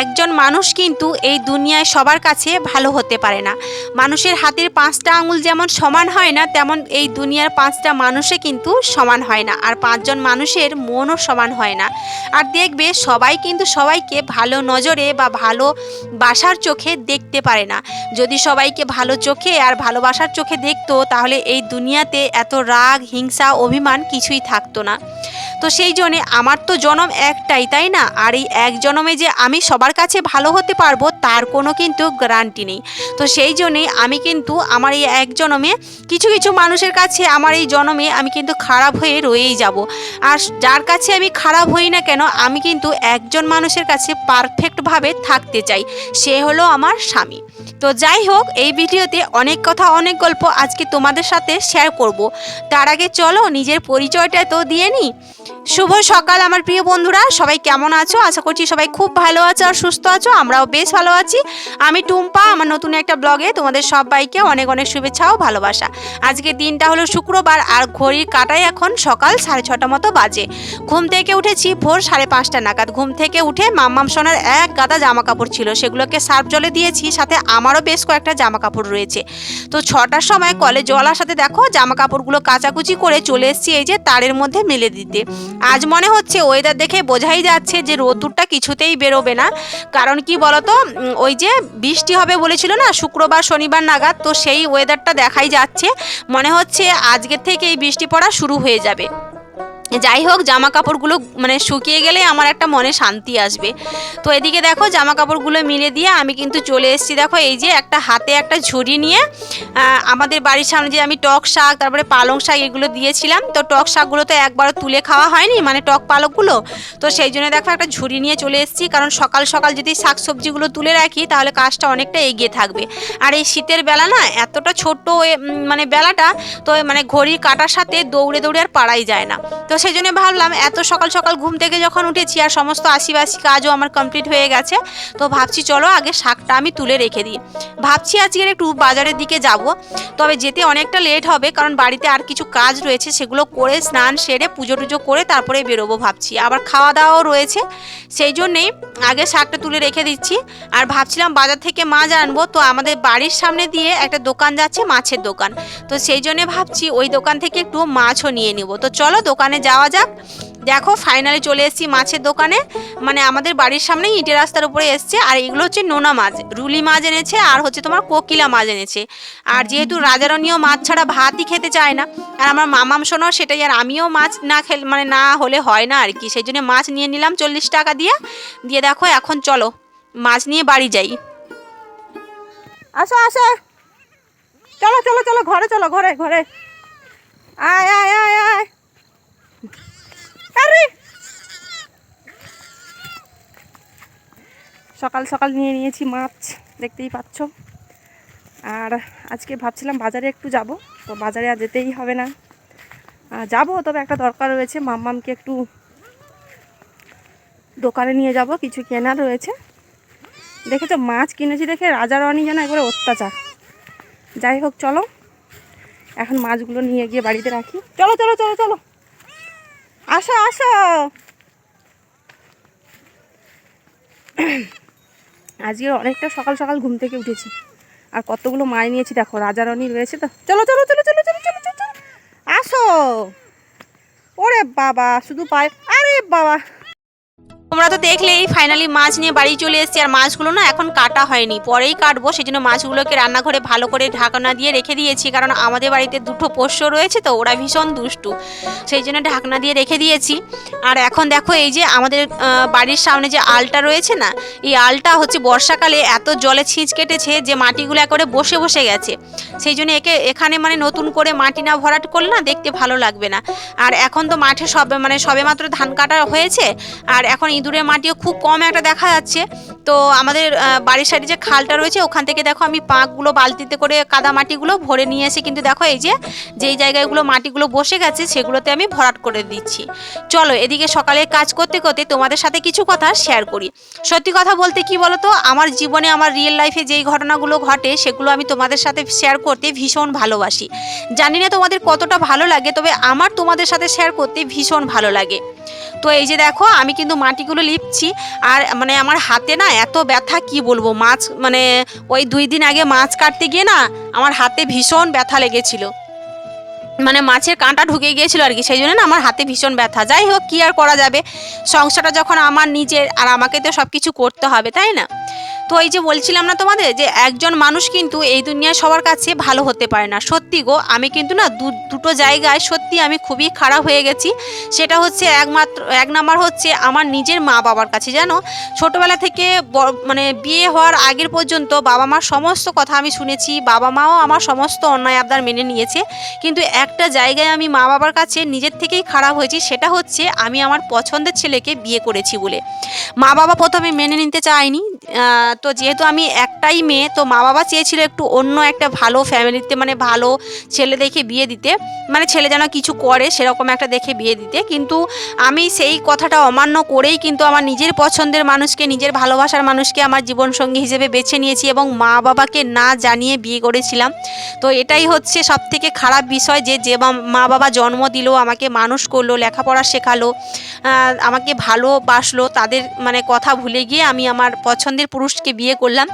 একজন মানুষ কিন্তু এই দুনিয়ায় সবার কাছে ভালো হতে পারে না। মানুষের হাতের পাঁচটা আঙুল যেমন সমান হয় না, তেমন এই দুনিয়ার পাঁচটা মানুষে কিন্তু সমান হয় না। আর পাঁচজন মানুষের মনও সমান হয় না। আর দেখবে সবাই কিন্তু সবাইকে ভালো নজরে বা ভালো বাসার চোখে দেখতে পারে না। যদি সবাইকে ভালো চোখে আর ভালোবাসার চোখে দেখতো, তাহলে এই দুনিয়াতে এত রাগ, হিংসা, অভিমান কিছুই থাকতো না। তো সেই জন্যে আমার তো জনম একটাই, তাই না? আর এই এক জনমে যে আমি সবার কাছে ভালো হতে পারব, তার কোনো কিন্তু গ্যারান্টি নেই। তো সেই জন্যেই আমি কিন্তু আমার এই এক জনমে কিছু কিছু মানুষের কাছে আমার এই জনমে আমি কিন্তু খারাপ হয়ে রয়েই যাব। আর যার কাছে আমি খারাপ হই না কেন, আমি কিন্তু একজন মানুষের কাছে পারফেক্টভাবে থাকতে চাই। সে হলো আমার স্বামী। তো যাই হোক, এই ভিডিওতে অনেক কথা, অনেক গল্প আজকে তোমাদের সাথে শেয়ার করব। তার আগে চলো, নিজের পরিচয়টা তো দিয়ে নিই। শুভ সকাল, আমার প্রিয় বন্ধুরা। সবাই কেমন আছো? আশা করছি সবাই খুব ভালো আছো আর সুস্থ আছো। আমরাও বেশ ভালো আছি। আমি টুম্পা, আমার নতুন একটা ব্লগে তোমাদের সবাইকে অনেক অনেক শুভেচ্ছা ও ভালোবাসা। আজকে দিনটা হলো শুক্রবার আর ঘড়ির কাটায় এখন সকাল সাড়ে ছটা মতো বাজে। ঘুম থেকে উঠেছি ভোর সাড়ে পাঁচটা নাগাদ। ঘুম থেকে উঠে মাম্মাম সোনার এক গাদা জামা কাপড় ছিল। সেগুলোকে সার্ফ জলে দিয়েছি, সাথে আমারও বেশ কয়েকটা জামা কাপড় রয়েছে। তো ছটার সময় কলে জল আসাতে দেখো জামা কাপড়গুলো কাচাকুচি করে চলে এসেছি এই যে তারের মধ্যে মেলে দিতে। আজ মনে হচ্ছে ওয়েদার দেখে বোঝাই যাচ্ছে যে রোদ্দুরটা কিছুতেই বেরোবে না। কারণ কি বলতো? ওই যে বৃষ্টি হবে বলেছিল না, শুক্রবার, শনিবার নাগাদ, তো সেই ওয়েদারটা দেখাই যাচ্ছে। মনে হচ্ছে আজকের থেকে এই বৃষ্টি পড়া শুরু হয়ে যাবে। যাই হোক জামা কাপড়গুলো মানে শুকিয়ে গেলে আমার একটা মনে শান্তি আসবে। তো এদিকে দেখো জামা কাপড়গুলো মিলে দিয়ে আমি কিন্তু চলে এসেছি। দেখো, এই যে একটা হাতে একটা ঝুড়ি নিয়ে আমাদের বাড়ির সামনে যে আমি টক শাক, তারপরে পালং শাক এগুলো দিয়েছিলাম। তো টক শাকগুলো তো একবারও তুলে খাওয়া হয়নি মানে টক পালকগুলো। তো সেই জন্য দেখো, একটা ঝুড়ি নিয়ে চলে এসেছি। কারণ সকাল সকাল যদি শাক সবজিগুলো তুলে রাখি, তাহলে কাজটা অনেকটা এগিয়ে থাকবে। আর এই শীতের বেলা না, এতটা ছোট্ট মানে বেলাটা, তো মানে ঘড়ির কাটার সাথে দৌড়ে দৌড়ে আর পারাই যায় না। তো সেই জন্য ভাবলাম, এত সকাল সকাল ঘুম থেকে যখন উঠেছি আর সমস্ত আশিবাসি কাজও আমার কমপ্লিট হয়ে গেছে, তো ভাবছি চলো আগে শাকটা আমি তুলে রেখে দিই। ভাবছি আজকের একটু বাজারের দিকে যাব, তবে যেতে অনেকটা লেট হবে কারণ বাড়িতে আর কিছু কাজ রয়েছে, সেগুলো করে স্নান সেরে পুজো টুজো করে তারপরে বেরোবো ভাবছি। আবার খাওয়া দাওয়াও রয়েছে, সেই জন্যেই আগে শাকটা তুলে রেখে দিচ্ছি। আর ভাবছিলাম বাজার থেকে মাছ আনব, তো আমাদের বাড়ির সামনে দিয়ে একটা দোকান যাচ্ছে, মাছের দোকান। তো সেই জন্য ভাবছি ওই দোকান থেকে একটু মাছও নিয়ে নিব। তো চলো দোকানে যাওয়া যাক। দেখো ফাইনালি চলে এসেছি মাছের দোকানে। মানে আমাদের বাড়ির সামনেই ইটের রাস্তার উপরে এসছে। আর এগুলো হচ্ছে নোনা মাছ। রুলি মাছ এনেছে আর হচ্ছে তোমার কোকিলা মাছ এনেছে। আর যেহেতু রাজারণীয় মাছ ছাড়া ভাতই খেতে চায় না, আর আমার মামাম শোনাও সেটাই আর আমিও মাছ না খেল মানে না হলে হয় না আর কি। সেই জন্য মাছ নিয়ে নিলাম চল্লিশ টাকা দিয়ে। দিয়ে দেখো, এখন চলো, মাছ নিয়ে বাড়ি যাই। আসো আসো। চলো চলো চলো, ঘরে চলো, ঘরে ঘরে। আয় আয় আয় আয়। আরে! সকাল সকাল নিয়ে নিয়েছি মাছ, দেখতেই পাচ্ছ। আর আজকে ভাবছিলাম বাজারে একটু যাব, তো বাজারে আর যেতেই হবে না। যাব, তবে একটা দরকার রয়েছে, মাম্মামকে একটু দোকানে নিয়ে যাব, কিছু কেনার রয়েছে। দেখেছ, মাছ কিনেছি দেখে রাজা রানী যেন একবারে অত্যাচার। যাই হোক, চলো। এখন মাছগুলো নিয়ে গিয়ে বাড়িতে রাখি। চলো চলো চলো চলো। আসো আসো। আজকে অনেকটা সকাল সকাল ঘুম থেকে উঠেছি। আর কতগুলো মায় নিয়েছি দেখো, রাজা রানি রয়েছে তো। চলো চলো চলো চলো চলো চলো চলো। আসো। ওরে বাবা, শুধু পায় আরে বাবা। তোমরা তো দেখলেই ফাইনালি মাছ নিয়ে বাড়ি চলে এসেছি, আর মাছগুলো না এখন কাটা হয়নি। পরেই কাটবো সেই জন্য মাছগুলোকে রান্নাঘরে ভালো করে ঢাকনা দিয়ে রেখে দিয়েছি, কারণ আমাদের বাড়িতে দুটো পোষ্য রয়েছে, তো ওরা ভীষণ দুষ্টু। সেই জন্য ঢাকনা দিয়ে রেখে দিয়েছি। আর এখন দেখো এই যে আমাদের বাড়ির সামনে যে আলটা রয়েছে না, এই আলটা হচ্ছে বর্ষাকালে এত জলে ছিঁচ কেটেছে যে মাটিগুলো একবারে বসে বসে গেছে। সেই জন্য একে, এখানে মানে নতুন করে মাটি না ভরাট করলে না দেখতে ভালো লাগবে না। আর এখন তো মাঠে সবে মানে সবে মাত্র ধান কাটা হয়েছে, আর এখন ইঁদুরের মাটিও খুব কম একটা দেখা যাচ্ছে। তো আমাদের বাড়ির সাইডে যে খালটা রয়েছে, ওখান থেকে দেখো আমি পাঁকগুলো, বালতিতে করে কাদা মাটিগুলো ভরে নিয়ে এসে কিন্তু দেখো এই যে, যেই জায়গাগুলো মাটিগুলো বসে গেছে, সেগুলোতে আমি ভরাট করে দিচ্ছি। চলো এদিকে সকালে কাজ করতে করতে তোমাদের সাথে কিছু কথা শেয়ার করি। সত্যি কথা বলতে কি বলতো, আমার জীবনে, আমার রিয়েল লাইফে যেই ঘটনাগুলো ঘটে, সেগুলো আমি তোমাদের সাথে শেয়ার করতে ভীষণ ভালোবাসি। জানি না তোমাদের কতটা ভালো লাগে, তবে আমার তোমাদের সাথে শেয়ার করতে ভীষণ ভালো লাগে। তো এই যে দেখো, আমি কিন্তু মাটিগুলো এগুলো লিপছি আর মানে আমার হাতে না এত ব্যথা, কি বলব? মাছ মানে ওই দুই দিন আগে মাছ কাটতে গিয়ে না আমার হাতে ভীষণ ব্যথা লেগেছিল। মানে মাছের কাঁটা ঢুকে গিয়েছিল আর কি, সেই জন্য না আমার হাতে ভীষণ ব্যথা। যাই হোক, কী আর করা যাবে? সংসারটা যখন আমার নিজের, আর আমাকে তো সব কিছু করতে হবে, তাই না? তো এই যে বলছিলাম না তোমাদের যে একজন মানুষ কিন্তু এই দুনিয়ায় সবার কাছে ভালো হতে পারে না। সত্যি গো, আমি কিন্তু না দুটো জায়গায় সত্যি আমি খুবই খারাপ হয়ে গেছি। সেটা হচ্ছে একমাত্র, এক নাম্বার হচ্ছে আমার নিজের মা বাবার কাছে। জানো? ছোটোবেলা থেকে মানে বিয়ে হওয়ার আগের পর্যন্ত বাবা মার সমস্ত কথা আমি শুনেছি। বাবা মাও আমার সমস্ত অন্যায় আবদার মেনে নিয়েছে। কিন্তু একটা জায়গায় আমি মা বাবার কাছে নিজের থেকেই খারাপ হয়েছি, সেটা হচ্ছে আমি আমার পছন্দের ছেলেকে বিয়ে করেছি বলে। মা বাবা প্রথমে মেনে নিতে চায়নি তো যেহেতু আমি একটাই মেয়ে, তো মা বাবা চেয়েছিল একটু অন্য একটা ভালো ফ্যামিলিতে মানে ভালো ছেলে দেখে বিয়ে দিতে। মানে ছেলে যেন কিছু করে, সেরকম একটা দেখে বিয়ে দিতে। কিন্তু আমি সেই কথাটা অমান্য করেই কিন্তু আমার নিজের পছন্দের মানুষকে, নিজের ভালোবাসার মানুষকে আমার জীবনসঙ্গী হিসেবে বেছে নিয়েছি এবং মা বাবাকে না জানিয়ে বিয়ে করেছিলাম। তো এটাই হচ্ছে সব থেকে খারাপ বিষয় যে যে মা- বাবা জন্ম দিল, আমাকে মানুষ করল, লেখাপড়া শেখালো আমাকে ভালোবাসলো। তাদের মানে কথা ভুলে গিয়ে আমি আমার পছন্দের পুরুষকে বিয়ে করলাম।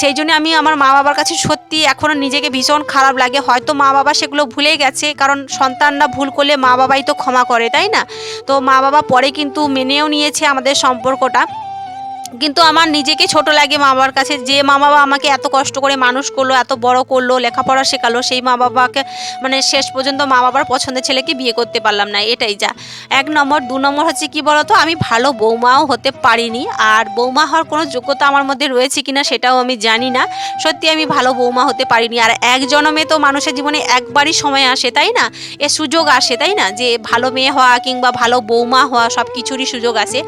সেই জন্য আমি আমার মা বাবার কাছে সত্যি এখনও নিজেকে ভীষণ খারাপ লাগে। হয়তো মা বাবা সেগুলো ভুলে গেছে, কারণ সন্তানরা ভুল করলে মা বাবাই তো ক্ষমা করে, তাই না? তো মা বাবা পরে কিন্তু মেনেও নিয়েছে আমাদের সম্পর্কটা। কিন্তু আমার নিজেকে ছোট লাগে মা বাবার কাছে। যে মা বাবা আমাকে এত কষ্ট করে মানুষ করল, এত বড় করল, লেখাপড়া শেখালো, সেই মা বাবাকে মানে শেষ পর্যন্ত মা বাবার পছন্দের ছেলেকে বিয়ে করতে পারলাম না, এটাই যা। এক নম্বর। দু নম্বর হচ্ছে কি বলতো, আমি ভালো বৌমাও হতে পারিনি। আর বৌমা হওয়ার কোনো যোগ্যতা আমার মধ্যে রয়েছে কিনা সেটাও আমি জানি না। সত্যি আমি ভালো বৌমা হতে পারিনি। আর এক জনমে তো মানুষের জীবনে একবারই সময় আসে, তাই না? এ সুযোগ আসে, তাই না? যে ভালো মেয়ে হওয়া কিংবা ভালো বৌমা হওয়া সব কিছুরই সুযোগ আসে।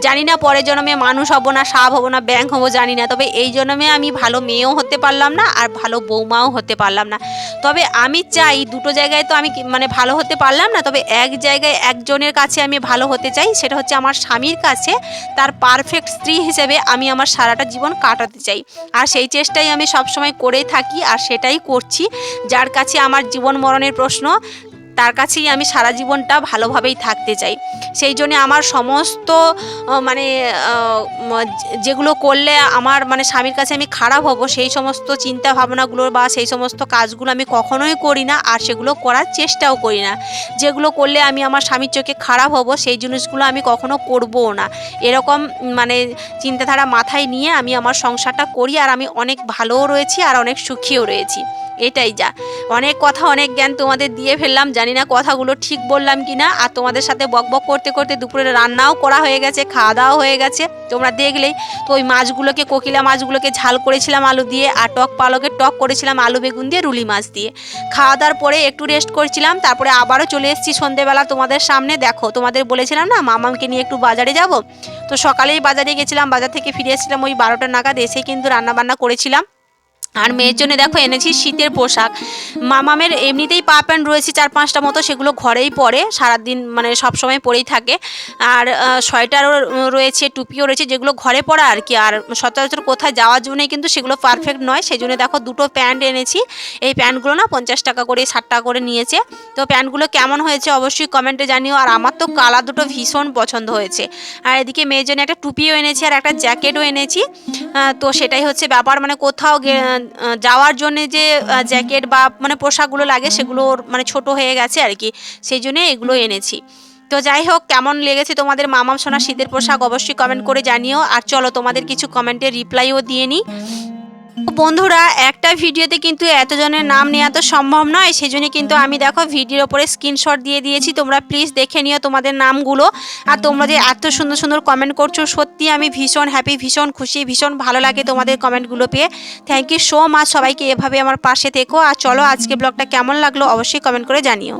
জানি না পরের জন্মে মানুষ হব না, সাপ হব না, ব্যাংক হব জানি না। তবে এই জন্মে আমি ভালো মেয়েও হতে পারলাম না আর ভালো বৌমাও হতে পারলাম না। তবে আমি চাই, দুটো জায়গায় তো আমি মানে ভালো হতে পারলাম না, তবে এক জায়গায় একজনের কাছে আমি ভালো হতে চাই, সেটা হচ্ছে আমার স্বামীর কাছে। তার পারফেক্ট স্ত্রী হিসেবে আমি আমার সারাটা জীবন কাটাতে চাই। আর সেই চেষ্টাই আমি সবসময় করেই থাকি আর সেটাই করছি, যার কাছে আমার জীবন মরণের প্রশ্ন। তার কাছেই আমি সারা জীবনটা ভালোভাবেই থাকতে চাই। সেই জন্য আমার সমস্ত মানে যেগুলো করলে আমার মানে স্বামীর কাছে আমি খারাপ হব, সেই সমস্ত চিন্তা ভাবনাগুলো বা সেই সমস্ত কাজগুলো আমি কখনোই করি না আর সেগুলো করার চেষ্টাও করি না। যেগুলো করলে আমি আমার স্বামীর চোখে খারাপ হব, সেই জিনিসগুলো আমি কখনো করবও না। এরকম মানে চিন্তাধারা মাথায় নিয়ে আমি আমার সংসারটা করি আর আমি অনেক ভালোও রয়েছি আর অনেক সুখীও রয়েছি। এটাই যা। অনেক কথা, অনেক জ্ঞান তোমাদের দিয়ে ফেললাম। জানি না কথাগুলো ঠিক বললাম কি না আর তোমাদের সাথে বকবক করতে করতে দুপুরে রান্নাও করা হয়ে গেছে খাওয়া দাওয়া হয়ে গেছে। তোমরা দেখলেই তো ওই মাছগুলোকে, কোকিলা মাছগুলোকে ঝাল করেছিলাম আলু দিয়ে, আর টক পালকের টক করেছিলাম আলু বেগুন দিয়ে, রুলি মাছ দিয়ে। খাওয়া দাওয়ার পরে একটু রেস্ট করছিলাম, তারপরে আবারও চলে এসেছি সন্ধেবেলা তোমাদের সামনে। দেখো, তোমাদের বলেছিলাম না, মামামকে নিয়ে একটু বাজারে যাব? তো সকালেই বাজারে গেছিলাম, বাজার থেকে ফিরে এসেছিলাম ওই বারোটা নাগাদ এসে কিন্তু রান্না বান্না করেছিলাম। আর মেয়ের জন্য দেখো এনেছি শীতের পোশাক। মামামের এমনিতেই পা প্যান্ট রয়েছে চার পাঁচটা মতো, সেগুলো ঘরেই পরে, সারাদিন মানে সব সময় পরেই থাকে। আর সোয়েটারও রয়েছে, টুপিও রয়েছে, যেগুলো ঘরে পরা আর কি। আর সচরাচর কোথায় যাওয়ার জন্যই কিন্তু সেগুলো পারফেক্ট নয়। সেই জন্য দেখো দুটো প্যান্ট এনেছি। এই প্যান্টগুলো না পঞ্চাশ টাকা করে, ষাট টাকা করে নিয়েছে। তো প্যান্টগুলো কেমন হয়েছে অবশ্যই কমেন্টে জানিও। আর আমার তো কালার দুটো ভীষণ পছন্দ হয়েছে। আর এদিকে মেয়ের জন্য একটা টুপিও এনেছি আর একটা জ্যাকেটও এনেছি। তো সেটাই হচ্ছে ব্যাপার। মানে কোথাও যাওয়ার জন্যে যে জ্যাকেট বা মানে পোশাকগুলো লাগে সেগুলো মানে ছোট হয়ে গেছে আর কি। সেই জন্যে এগুলো এনেছি। তো যাই হোক, কেমন লেগেছে তোমাদের মামাম সোনা শীতের পোশাক অবশ্যই কমেন্ট করে জানিও। আর চলো তোমাদের কিছু কমেন্টের রিপ্লাইও দিয়ে নিই। বন্ধুরা, একটা ভিডিওতে কিন্তু এতজনের নাম নেওয়া তো সম্ভব নয় সেই জন্য কিন্তু আমি দেখো ভিডিওর ওপরে স্ক্রিনশট দিয়ে দিয়েছি। তোমরা প্লিজ দেখে নিও তোমাদের নামগুলো। আর তোমরা যে এত সুন্দর সুন্দর কমেন্ট করছ, সত্যি আমি ভীষণ হ্যাপি ভীষণ খুশি, ভীষণ ভালো লাগে তোমাদের কমেন্টগুলো পেয়ে। থ্যাংক ইউ সো মাচ সবাইকে এভাবে আমার পাশে থেকো। আর চলো আজকে ব্লগটা কেমন লাগল অবশ্যই কমেন্ট করে জানিও।